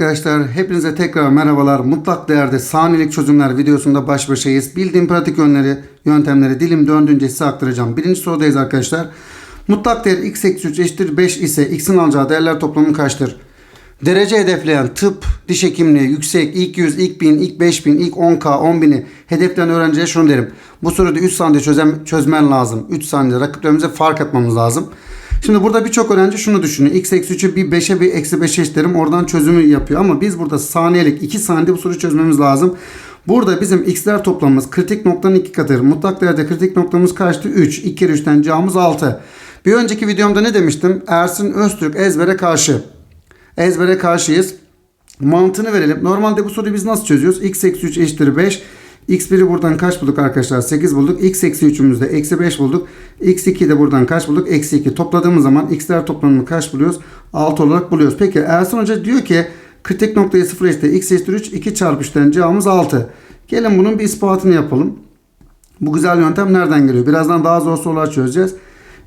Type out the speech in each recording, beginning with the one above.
Arkadaşlar hepinize tekrar merhabalar. Mutlak değerde saniyelik çözümler videosunda baş başayız. Bildiğim pratik yönleri, yöntemleri dilim döndüğünce size aktaracağım. Birinci sorudayız arkadaşlar. Mutlak değer x eksi 3 eşittir 5 ise x'in alacağı değerler toplamı kaçtır? Derece hedefleyen tıp, diş hekimliği, yüksek, ilk 100, ilk 1000, ilk 5000, ilk 10k, 10.000'i hedefleyen öğrenciye şunu derim. Bu soruyu da 3 saniyede çözem, çözmen lazım. 3 saniyede rakiplerimize fark atmamız lazım. Şimdi burada birçok öğrenci şunu düşünüyor. X eksi 3'ü bir 5'e bir eksi 5'e eşitlerim. Oradan çözümü yapıyor. Ama biz burada saniyelik 2 saniyede bu soruyu çözmemiz lazım. Burada bizim x'ler toplamımız kritik noktanın 2 katıdır. Mutlak değerde kritik noktamız kaçtı? 3. 2 kere 3'ten cevabımız 6. Bir önceki videomda ne demiştim? Ersin Öztürk ezbere karşı. Ezbere karşıyız. Mantığını verelim. Normalde bu soruyu biz nasıl çözüyoruz? x eksi 3 eşittir 5. x1'i buradan kaç bulduk arkadaşlar? 8 bulduk. x eksi 3'ümüzde eksi 5 bulduk. x2'yi de buradan kaç bulduk? Eksi 2. Topladığımız zaman x'ler toplamını kaç buluyoruz? 6 olarak buluyoruz. Peki Ersin Hoca diyor ki kritik noktayı 0 eşittir. x eşittir 3. 2 çarpı 3'ten cevabımız 6. Gelin bunun bir ispatını yapalım. Bu güzel yöntem nereden geliyor? Birazdan daha zor sorular çözeceğiz.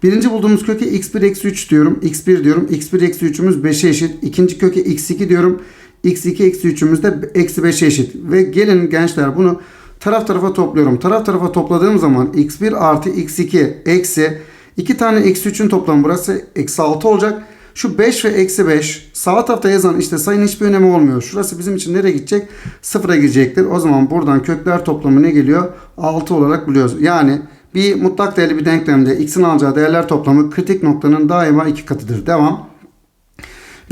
Birinci bulduğumuz köke x1 eksi 3 diyorum. x1 diyorum. x1 eksi 3'ümüz 5'e eşit. İkinci köke x2 diyorum. x2 eksi 3'ümüz de eksi 5'e eşit. Ve gelin gençler bunu taraf tarafa topluyorum. Taraf tarafa topladığım zaman x1 artı x2 eksi 2 tane eksi 3'ün toplamı burası eksi 6 olacak. Şu 5 ve eksi 5 sağ tarafta yazan işte sayının hiçbir önemi olmuyor. Şurası bizim için nereye gidecek? Sıfıra girecektir. O zaman buradan kökler toplamı ne geliyor? 6 olarak buluyoruz. Yani bir mutlak değerli bir denklemde x'in alacağı değerler toplamı kritik noktanın daima iki katıdır. Devam.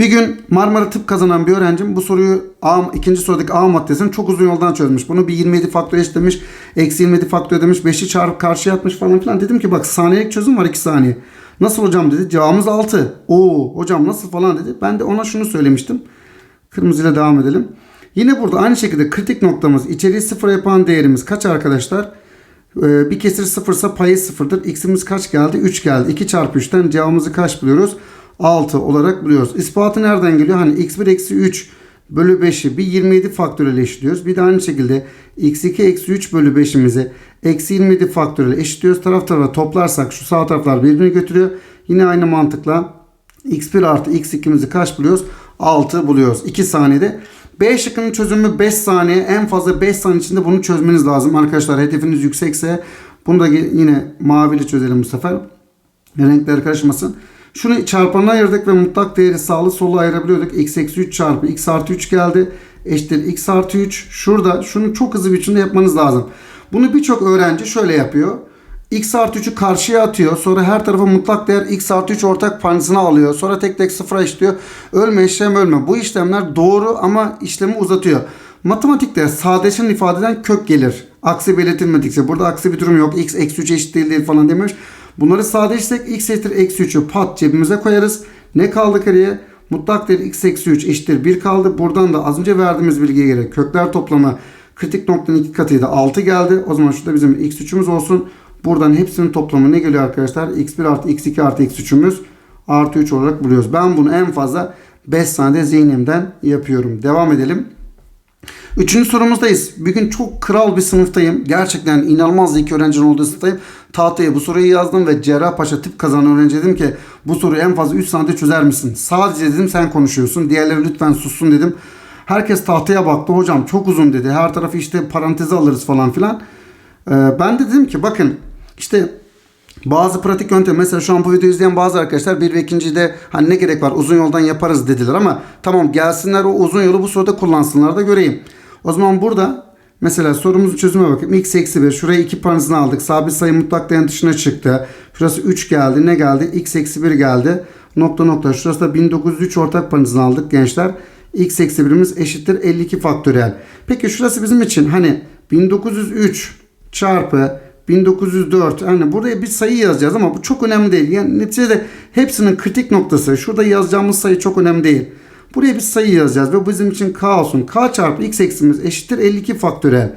Bir gün Marmara Tıp kazanan bir öğrencim bu soruyu A, ikinci sorudaki A maddesini çok uzun yoldan çözmüş. Bunu bir 27 faktör eşitlemiş. Eksi 27 faktör demiş. 5'i çarpıp karşıya atmış falan filan. Dedim ki bak saniyelik çözüm var 2 saniye. Nasıl hocam dedi. Cevabımız 6. Oo hocam nasıl falan dedi. Ben de ona şunu söylemiştim. Kırmızıyla devam edelim. Yine burada aynı şekilde kritik noktamız içeriği sıfır yapan değerimiz kaç arkadaşlar? Ee, bir kesir sıfırsa payı sıfırdır. X'imiz kaç geldi? 3 geldi. 2 çarpı 3'ten cevabımızı kaç buluyoruz? 6 olarak buluyoruz. İspatı nereden geliyor? Hani x1 eksi 3 bölü 5'i bir 27 faktörel eşitliyoruz. Bir de aynı şekilde x2 eksi 3 bölü 5'imizi eksi 27 faktörel eşitliyoruz. Taraf tarafa toplarsak şu sağ taraflar birbirini götürüyor. Yine aynı mantıkla x1 artı x2'mizi kaç buluyoruz? 6 buluyoruz. 2 saniyede. B şıkkının çözümü 5 saniye. En fazla 5 saniye içinde bunu çözmeniz lazım. Arkadaşlar hedefiniz yüksekse bunu da yine mavili çözelim bu sefer. Renkler karışmasın. Şunu çarpanına ayırdık ve mutlak değeri sağlı solu ayırabiliyorduk. x eksi 3 çarpı x artı 3 geldi. Eşittir x artı 3. Şurada şunu çok hızlı bir biçimde yapmanız lazım. Bunu birçok öğrenci şöyle yapıyor. x artı 3'ü karşıya atıyor. Sonra her tarafa mutlak değer x artı 3 ortak paydasına alıyor. Sonra tek tek sıfıra işliyor. Ölme işlem ölme. Bu işlemler doğru ama işlemi uzatıyor. Matematikte sadeleşen ifadeden kök gelir. Aksi belirtilmedikçe. Burada aksi bir durum yok. x eksi 3 eşit değil, değil falan demiş. Bunları sadeleştirsek x eşittir eksi 3'ü pat cebimize koyarız. Ne kaldı geriye? Mutlak değer x eksi 3 eşittir 1 kaldı. Buradan da az önce verdiğimiz bilgiye göre kökler toplamı kritik noktanın iki katıydı 6 geldi. O zaman şurada bizim x3'ümüz olsun. Buradan hepsinin toplamı ne geliyor arkadaşlar? x1 artı x2 artı x3'ümüz artı 3 olarak buluyoruz. Ben bunu en fazla 5 saniyede zihnimden yapıyorum. Devam edelim. Üçüncü sorumuzdayız. Bugün çok kral bir sınıftayım. Gerçekten inanılmaz zeki öğrencinin olduğu sınıftayım. Tahtaya bu soruyu yazdım ve Cerrahpaşa tıp kazanan öğrenci dedim ki bu soruyu en fazla 3 saniyede çözer misin? Sadece dedim sen konuşuyorsun. Diğerleri lütfen sussun dedim. Herkes tahtaya baktı. Hocam çok uzun dedi. Her tarafı işte paranteze alırız falan filan. Ee, ben de dedim ki bakın işte bazı pratik yöntem mesela şu an bu videoyu izleyen bazı arkadaşlar bir ve ikinci de hani ne gerek var uzun yoldan yaparız dediler ama tamam gelsinler o uzun yolu bu soruda kullansınlar da göreyim. O zaman burada mesela sorumuzun çözüme bakayım. x eksi 1 şuraya 2 parantezini aldık. Sabit sayı mutlak değerin dışına çıktı. Şurası 3 geldi. Ne geldi? x eksi 1 geldi. Nokta nokta. Şurası da 1903 ortak parantezini aldık gençler. x eksi 1'imiz eşittir 52 faktöriyel. Peki şurası bizim için hani 1903 çarpı 1904 yani buraya bir sayı yazacağız ama bu çok önemli değil. Yani neticede hepsinin kritik noktası şurada yazacağımız sayı çok önemli değil. Buraya bir sayı yazacağız ve bizim için k olsun. k çarpı x eksimiz eşittir 52 faktörel.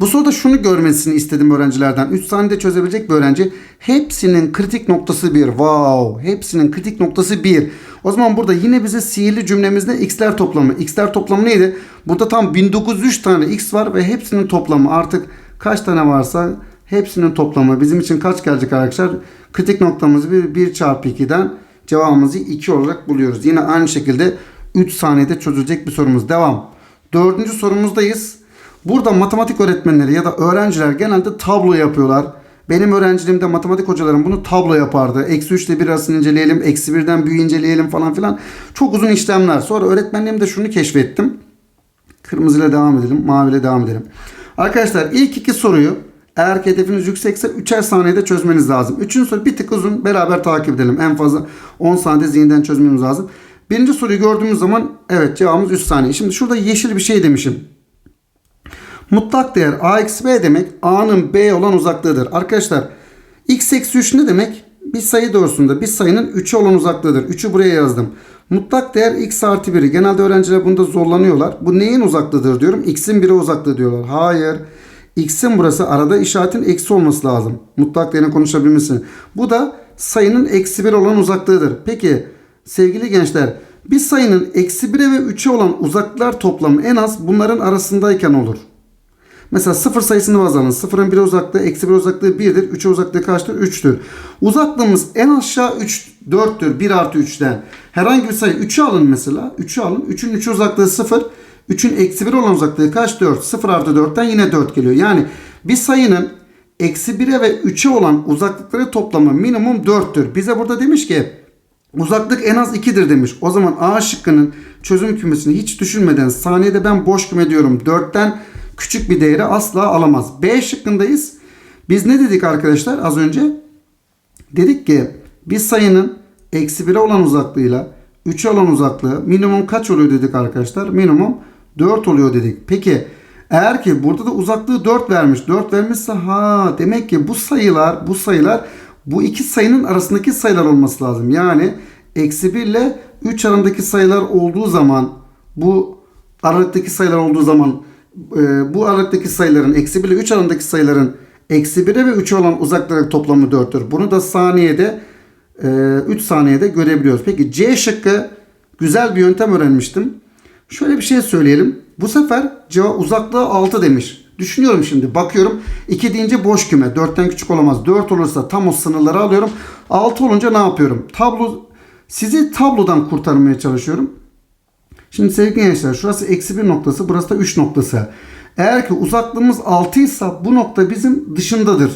Bu soruda şunu görmesini istedim öğrencilerden. 3 saniyede çözebilecek bir öğrenci. Hepsinin kritik noktası 1. Wow. Hepsinin kritik noktası 1. O zaman burada yine bize sihirli cümlemizde x'ler toplamı. x'ler toplamı neydi? Burada tam 1903 tane x var ve hepsinin toplamı artık kaç tane varsa hepsinin toplamı bizim için kaç gelecek arkadaşlar? Kritik noktamız 1, 1 çarpı 2'den cevabımızı 2 olarak buluyoruz. Yine aynı şekilde 3 saniyede çözülecek bir sorumuz. Devam. Dördüncü sorumuzdayız. Burada matematik öğretmenleri ya da öğrenciler genelde tablo yapıyorlar. Benim öğrenciliğimde matematik hocalarım bunu tablo yapardı. Eksi 3 ile 1 arasını inceleyelim. Eksi 1'den büyüğü inceleyelim falan filan. Çok uzun işlemler. Sonra öğretmenliğimde şunu keşfettim. Kırmızıyla devam edelim. Maviyle devam edelim. Arkadaşlar ilk iki soruyu eğer ki hedefiniz yüksekse 3'er saniyede çözmeniz lazım. Üçüncü soru bir tık uzun. Beraber takip edelim. En fazla 10 saniyede zihinden çözmemiz lazım. Birinci soruyu gördüğümüz zaman evet cevabımız 3 saniye. Şimdi şurada yeşil bir şey demişim. Mutlak değer a eksi b demek a'nın b olan uzaklığıdır. Arkadaşlar x eksi 3 ne demek? Bir sayı doğrusunda bir sayının 3'e olan uzaklığıdır. 3'ü buraya yazdım. Mutlak değer x artı 1'i. Genelde öğrenciler bunda zorlanıyorlar. Bu neyin uzaklığıdır diyorum. x'in 1'e uzaklığı diyorlar. Hayır. x'in burası arada işaretin eksi olması lazım. Mutlak değerini konuşabilmesi. Bu da sayının eksi 1 olan uzaklığıdır. Peki sevgili gençler bir sayının eksi 1'e ve 3'e olan uzaklıklar toplamı en az bunların arasındayken olur. Mesela sıfır sayısını baz alın. Sıfırın 1'e uzaklığı, eksi 1 uzaklığı 1'dir. 3'e uzaklığı kaçtır? 3'tür. Uzaklığımız en aşağı 3, 4'tür. 1 artı 3'ten. Herhangi bir sayı 3'ü alın mesela. 3'ü alın. 3'ün 3 uzaklığı 0. 3'ün eksi 1 olan uzaklığı kaç? 4. 0 artı 4'ten yine 4 geliyor. Yani bir sayının eksi 1'e ve 3'e olan uzaklıkları toplamı minimum 4'tür. Bize burada demiş ki Uzaklık en az 2'dir demiş. O zaman A şıkkının çözüm kümesini hiç düşünmeden saniyede ben boş küme diyorum. 4'ten küçük bir değeri asla alamaz. B şıkkındayız. Biz ne dedik arkadaşlar az önce? Dedik ki bir sayının eksi 1'e olan uzaklığıyla 3'e olan uzaklığı minimum kaç oluyor dedik arkadaşlar? Minimum 4 oluyor dedik. Peki eğer ki burada da uzaklığı 4 vermiş. 4 vermişse ha demek ki bu sayılar bu sayılar bu iki sayının arasındaki sayılar olması lazım. Yani eksi 1 ile 3 arasındaki sayılar olduğu zaman bu aralıktaki sayılar olduğu zaman e, bu aralıktaki sayıların eksi 1 ile 3 arasındaki sayıların eksi 1'e ve 3'e olan uzaklık toplamı 4'tür. Bunu da saniyede e, 3 saniyede görebiliyoruz. Peki C şıkkı güzel bir yöntem öğrenmiştim. Şöyle bir şey söyleyelim. Bu sefer cevap uzaklığı 6 demiş. Düşünüyorum şimdi. Bakıyorum. 2 deyince boş küme. 4'ten küçük olamaz. 4 olursa tam o sınırları alıyorum. 6 olunca ne yapıyorum? Tablo sizi tablodan kurtarmaya çalışıyorum. Şimdi sevgili gençler şurası eksi 1 noktası. Burası da 3 noktası. Eğer ki uzaklığımız 6 ise bu nokta bizim dışındadır.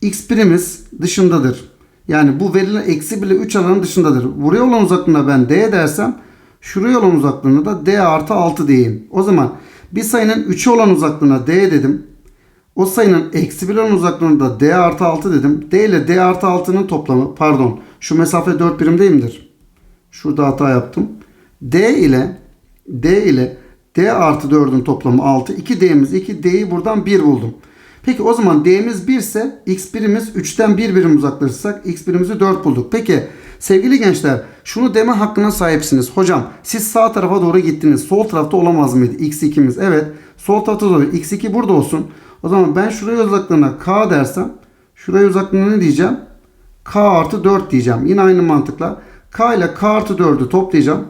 X birimiz dışındadır. Yani bu verilen eksi 1 ile 3 alanın dışındadır. Buraya olan uzaklığına ben D dersem şuraya olan uzaklığına da D artı 6 diyeyim. O zaman bir sayının 3'e olan uzaklığına D dedim. O sayının eksi 1 olan uzaklığına da D artı 6 dedim. D ile D artı 6'nın toplamı pardon şu mesafe 4 birim değil midir? Şurada hata yaptım. D ile D ile D artı 4'ün toplamı 6. 2 D'miz 2. D'yi buradan 1 buldum. Peki o zaman D'miz 1 ise X birimiz 3'ten 1 birim uzaklaşırsak X birimizi 4 bulduk. Peki sevgili gençler şunu deme hakkına sahipsiniz. Hocam siz sağ tarafa doğru gittiniz. Sol tarafta olamaz mıydı? X2'miz. Evet. Sol tarafta doğru. X2 burada olsun. O zaman ben şuraya uzaklığına K dersem şuraya uzaklığına ne diyeceğim? K artı 4 diyeceğim. Yine aynı mantıkla. K ile K artı 4'ü toplayacağım.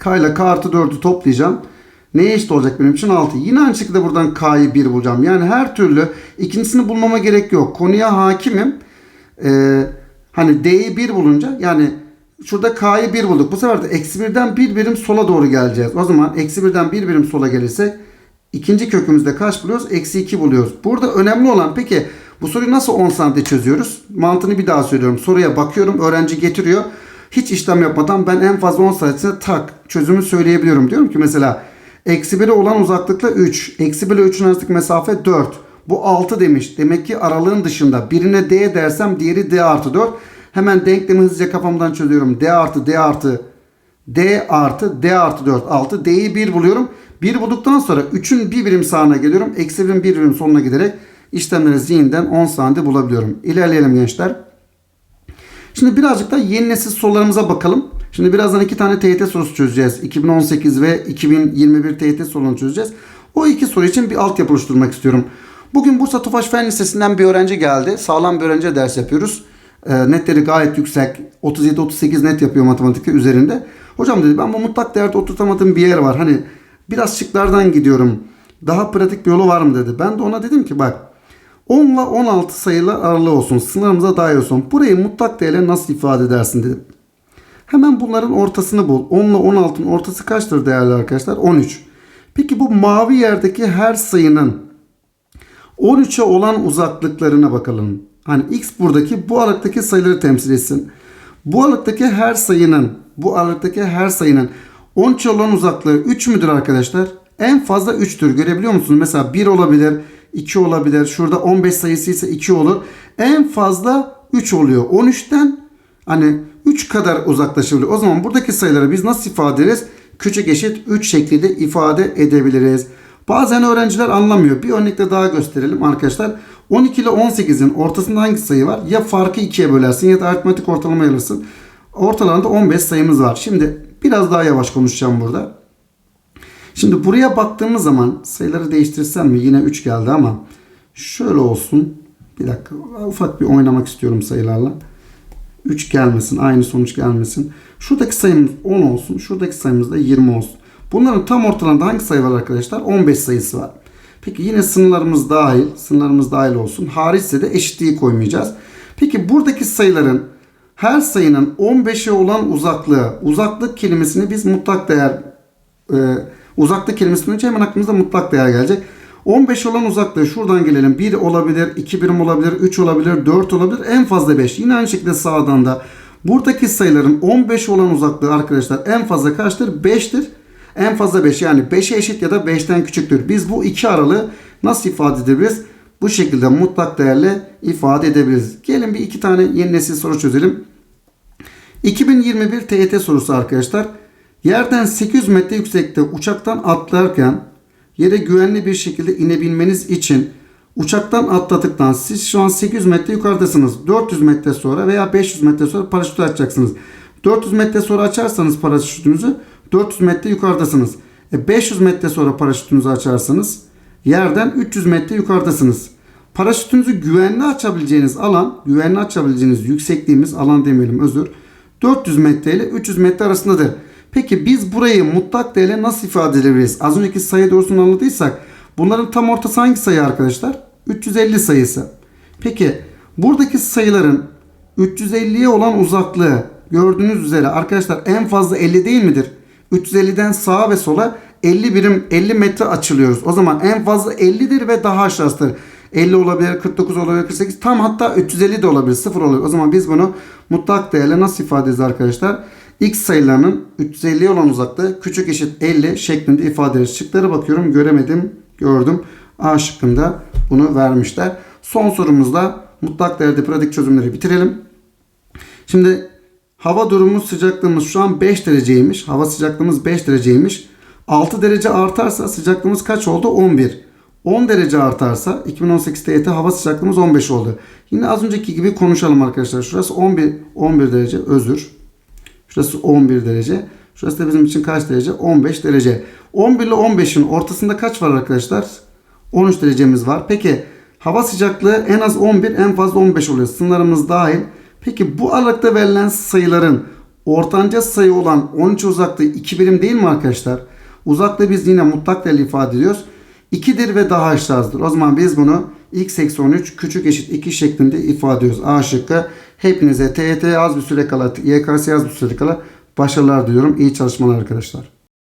K ile K artı 4'ü toplayacağım. Neye eşit olacak benim için? 6. Yine aynı şekilde buradan K'yı 1 bulacağım. Yani her türlü ikincisini bulmama gerek yok. Konuya hakimim. Ee, hani D'yi 1 bulunca yani şurada K'yı 1 bulduk. Bu sefer de eksi 1'den 1 birim sola doğru geleceğiz. O zaman eksi 1'den 1 birim sola gelirsek ikinci kökümüzde kaç buluyoruz? Eksi 2 buluyoruz. Burada önemli olan peki bu soruyu nasıl 10 saniyede çözüyoruz? Mantığını bir daha söylüyorum. Soruya bakıyorum. Öğrenci getiriyor. Hiç işlem yapmadan ben en fazla 10 saniyede tak çözümü söyleyebiliyorum. Diyorum ki mesela Eksi 1'e olan uzaklıkla 3. Eksi 1 ile 3'ün arasındaki mesafe 4. Bu 6 demiş. Demek ki aralığın dışında. Birine D dersem diğeri D artı 4. Hemen denklemi hızlıca kafamdan çözüyorum. D artı D artı D artı D artı 4 6. D'yi 1 buluyorum. 1 bulduktan sonra 3'ün bir birim sağına geliyorum. Eksi 1'in bir birim sonuna giderek işlemleri zihinden 10 saniyede bulabiliyorum. İlerleyelim gençler. Şimdi birazcık da yeni nesil sorularımıza bakalım. Şimdi birazdan iki tane TYT sorusu çözeceğiz. 2018 ve 2021 TYT sorunu çözeceğiz. O iki soru için bir altyapı oluşturmak istiyorum. Bugün Bursa Tofaş Fen Lisesi'nden bir öğrenci geldi. Sağlam bir öğrenci ders yapıyoruz. E, netleri gayet yüksek. 37-38 net yapıyor matematikte üzerinde. Hocam dedi ben bu mutlak değerde oturtamadığım bir yer var. Hani biraz şıklardan gidiyorum. Daha pratik bir yolu var mı dedi. Ben de ona dedim ki bak 10 ile 16 sayılar aralığı olsun. Sınırımıza dahil olsun. Burayı mutlak değerle nasıl ifade edersin dedim. Hemen bunların ortasını bul. 10 ile 16'ın ortası kaçtır değerli arkadaşlar? 13. Peki bu mavi yerdeki her sayının 13'e olan uzaklıklarına bakalım. Hani x buradaki bu aralıktaki sayıları temsil etsin. Bu aralıktaki her sayının bu aralıktaki her sayının 13'e olan uzaklığı 3 müdür arkadaşlar? En fazla 3'tür. Görebiliyor musunuz? Mesela 1 olabilir, 2 olabilir. Şurada 15 sayısı ise 2 olur. En fazla 3 oluyor. 13'ten hani 3 kadar uzaklaşabiliyor. O zaman buradaki sayıları biz nasıl ifade ederiz? Küçük eşit 3 şeklinde ifade edebiliriz. Bazen öğrenciler anlamıyor. Bir örnekte daha gösterelim arkadaşlar. 12 ile 18'in ortasında hangi sayı var? Ya farkı 2'ye bölersin ya da aritmetik ortalama alırsın. Ortalarında 15 sayımız var. Şimdi biraz daha yavaş konuşacağım burada. Şimdi buraya baktığımız zaman sayıları değiştirsem mi? Yine 3 geldi ama şöyle olsun. Bir dakika ufak bir oynamak istiyorum sayılarla. 3 gelmesin. Aynı sonuç gelmesin. Şuradaki sayımız 10 olsun. Şuradaki sayımız da 20 olsun. Bunların tam ortalarında hangi sayı var arkadaşlar? 15 sayısı var. Peki yine sınırlarımız dahil. Sınırlarımız dahil olsun. Hariçse de eşitliği koymayacağız. Peki buradaki sayıların her sayının 15'e olan uzaklığı. Uzaklık kelimesini biz mutlak değer e, uzaklık kelimesinden önce hemen aklımıza mutlak değer gelecek. 15 olan uzaklığı şuradan gelelim. 1 olabilir, 2 birim olabilir, 3 olabilir, 4 olabilir. En fazla 5. Yine aynı şekilde sağdan da buradaki sayıların 15 olan uzaklığı arkadaşlar en fazla kaçtır? 5'tir. En fazla 5 yani 5'e eşit ya da 5'ten küçüktür. Biz bu iki aralığı nasıl ifade edebiliriz? Bu şekilde mutlak değerle ifade edebiliriz. Gelin bir iki tane yeni nesil soru çözelim. 2021 TYT sorusu arkadaşlar. Yerden 800 metre yüksekte uçaktan atlarken yere güvenli bir şekilde inebilmeniz için uçaktan atladıktan siz şu an 800 metre yukarıdasınız. 400 metre sonra veya 500 metre sonra paraşütü açacaksınız. 400 metre sonra açarsanız paraşütünüzü 400 metre yukarıdasınız. E 500 metre sonra paraşütünüzü açarsanız yerden 300 metre yukarıdasınız. Paraşütünüzü güvenli açabileceğiniz alan, güvenli açabileceğiniz yüksekliğimiz alan demeyelim özür. 400 metre ile 300 metre arasındadır. Peki biz burayı mutlak değerle nasıl ifade edebiliriz? Az önceki sayı doğrusunu anladıysak bunların tam ortası hangi sayı arkadaşlar? 350 sayısı. Peki buradaki sayıların 350'ye olan uzaklığı gördüğünüz üzere arkadaşlar en fazla 50 değil midir? 350'den sağa ve sola 50 birim 50 metre açılıyoruz. O zaman en fazla 50'dir ve daha aşağısıdır. 50 olabilir, 49 olabilir, 48 tam hatta 350 de olabilir, 0 olabilir. O zaman biz bunu mutlak değerle nasıl ifade ederiz arkadaşlar? X sayılarının 350'ye olan uzaklığı küçük eşit 50 şeklinde ifade ederiz. Şıklara bakıyorum göremedim, gördüm. A şıkkında bunu vermişler. Son sorumuzda mutlak değerde pratik çözümleri bitirelim. Şimdi hava durumu sıcaklığımız şu an 5 dereceymiş. Hava sıcaklığımız 5 dereceymiş. 6 derece artarsa sıcaklığımız kaç oldu? 11. 10 derece artarsa 2018 TYT hava sıcaklığımız 15 oldu. Yine az önceki gibi konuşalım arkadaşlar. Şurası 11 11 derece özür. Şurası 11 derece. Şurası da bizim için kaç derece? 15 derece. 11 ile 15'in ortasında kaç var arkadaşlar? 13 derecemiz var. Peki hava sıcaklığı en az 11 en fazla 15 oluyor. Sınırlarımız dahil. Peki bu aralıkta verilen sayıların ortanca sayı olan 13 uzaklığı 2 birim değil mi arkadaşlar? Uzaklığı biz yine mutlak değerli ifade ediyoruz. 2'dir ve daha aşağıdır. O zaman biz bunu x eksi 13 küçük eşit 2 şeklinde ifade ediyoruz. A şıkkı. Hepinize TYT az bir süre kala, YKS az bir süre kala başarılar diliyorum. İyi çalışmalar arkadaşlar.